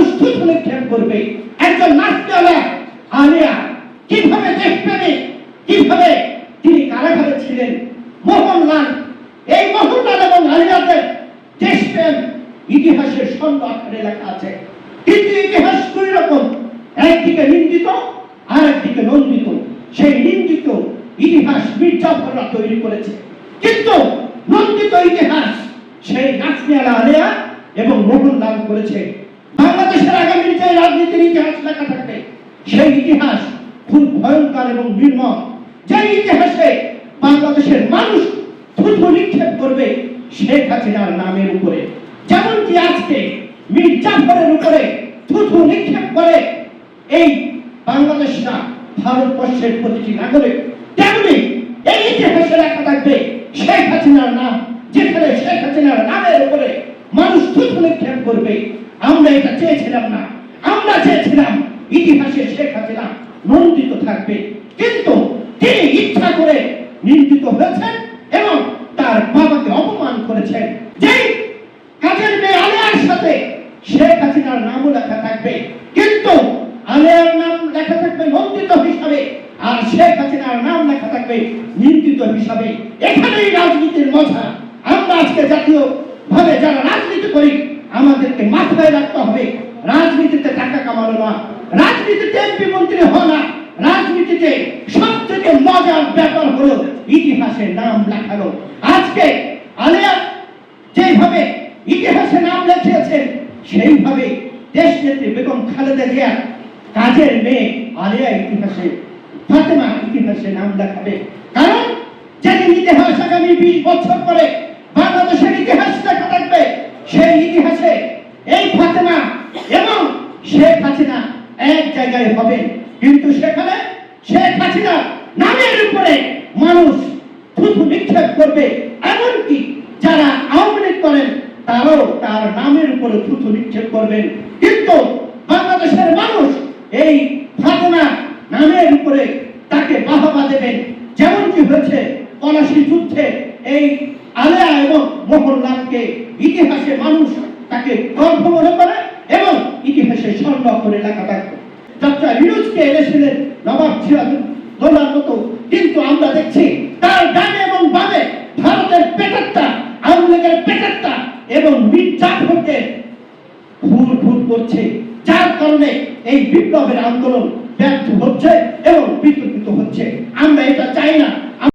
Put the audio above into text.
মানুষ কি পরিত্যাগ করবে। একজন নাস্তালা আলিয়া কীভাবে দেশপ্রেমিক কীভাবে তিনি কারাগারে ছিলেন? মোহনলাল, এই মোহনলাল এবং আলিয়াদের দেশপ্রেম ইতিহাসের সন্ধ্যা আকারে লেখা আছে। কিন্তু ইতিহাস দুই রকম। একদিকে নিন্দিত আর একদিকে নন্দিত। সেই নিন্দিত ইতিহাস মির্জাফররা তৈরি করেছে। কিন্তু নন্দিত ইতিহাস সেই নাসমিয়ালা আলিয়া এবং মোহনলাল করেছে। বাংলাদেশের আগামী যে রাজনীতির ইতিহাস লেখা থাকবে, সেই ইতিহাস খুব ভয়ঙ্কর এবং নির্মম। যে ইতিহাসে বাংলাদেশের মানুষ থুথু নিক্ষেপ করবে, শেখ হাসিনার নামের উপরে। যেমন কি আজকে মীর জাফরের উপরে থুথু নিক্ষেপ করে, এই বাংলাদেশটা ভারতবর্ষের প্রতিটি নাগরিক, তেমনি এই ইতিহাসে লেখা থাকবে শেখ হাসিনার নাম, যেখানে শেখ হাসিনার নামের উপরে মানুষ থুথু নিক্ষেপ করবে। আমরা এটা চেয়েছিলাম না। আমরা চেয়েছিলাম ইতিহাসে শেখ হাসিনা নন্দিত থাকবে। কিন্তু তিনি ইচ্ছা করে নিন্দিত হয়েছেন এবং তার বাবাকে অপমান করেছেন। যেই কাজের মেয়ে আলেয়ার সাথে শেখ হাসিনার নামও লেখা থাকবে। কিন্তু আলেয়ার নাম লেখা থাকবে নন্দিত হিসাবে আর শেখ হাসিনার নাম লেখা থাকবে নিন্দিত হিসাবে। এখানেই রাজনীতির মজা। আমরা আজকে জাতীয় ভাবে যারা রাজনীতি করি আমাদেরকে মাথায় রাখতে হবে। রাজনীতিতে টাকা কামানো না। রাজনীতিতে এমপি মন্ত্রী হওয়া না। রাজনীতিতে সব থেকে মজার ব্যাপার হলো ইতিহাসে নাম লেখানো। আজকে আলিয়া যেভাবে ইতিহাসে নাম লেখিয়েছেন, সেইভাবে দেশ নেত্রী বেগম খালেদা জিয়া কাজের মেয়ে আলিয়া ইতিহাসে, ফাতেমা ইতিহাসে নাম লেখাবে। কারণ যেদিন ইতিহাস আগামী বিশ বছর পরে বাংলাদেশের ইতিহাস লেখা থাকবে ইতিহাসে এই ফাতেমা এবং শেখ হাসিনা এক জায়গায় হবে। কিন্তু সেখানে শেখ হাসিনা নামের উপরে মানুষ থুথু নিক্ষেপ করবে। এমনকি যারা আওয়ামী লীগ করেন, তারাও তার নামের উপরে থুথু নিক্ষেপ করবেন। কিন্তু বাংলাদেশের মানুষ এই ফাতেমা নামের উপরে তাকে বাহবা দেবেন। যেমন কি হয়েছে পলাশী যুদ্ধে এই আলেয়া এবং মোহনলালকে ইতিহাসে মানুষ তাকে গর্ব মনে করে এবং ইতিহাসে স্বর্ণ করে লেখা থাকবে। ডক্টর ইউনুসকে এনেছিলেন নবাব সিরাজুদ্দৌলার মতো। কিন্তু আমরা দেখছি তার ডানে এবং বামে ভারতের পেটারটা, আওয়ামী লীগের পেটারটা এবং মির্জাফরকে ভুল ভুল করছে। যার কারণে এই বিপ্লবের আন্দোলন ব্যর্থ হচ্ছে এবং বিতর্কিত হচ্ছে। আমরা এটা চাই না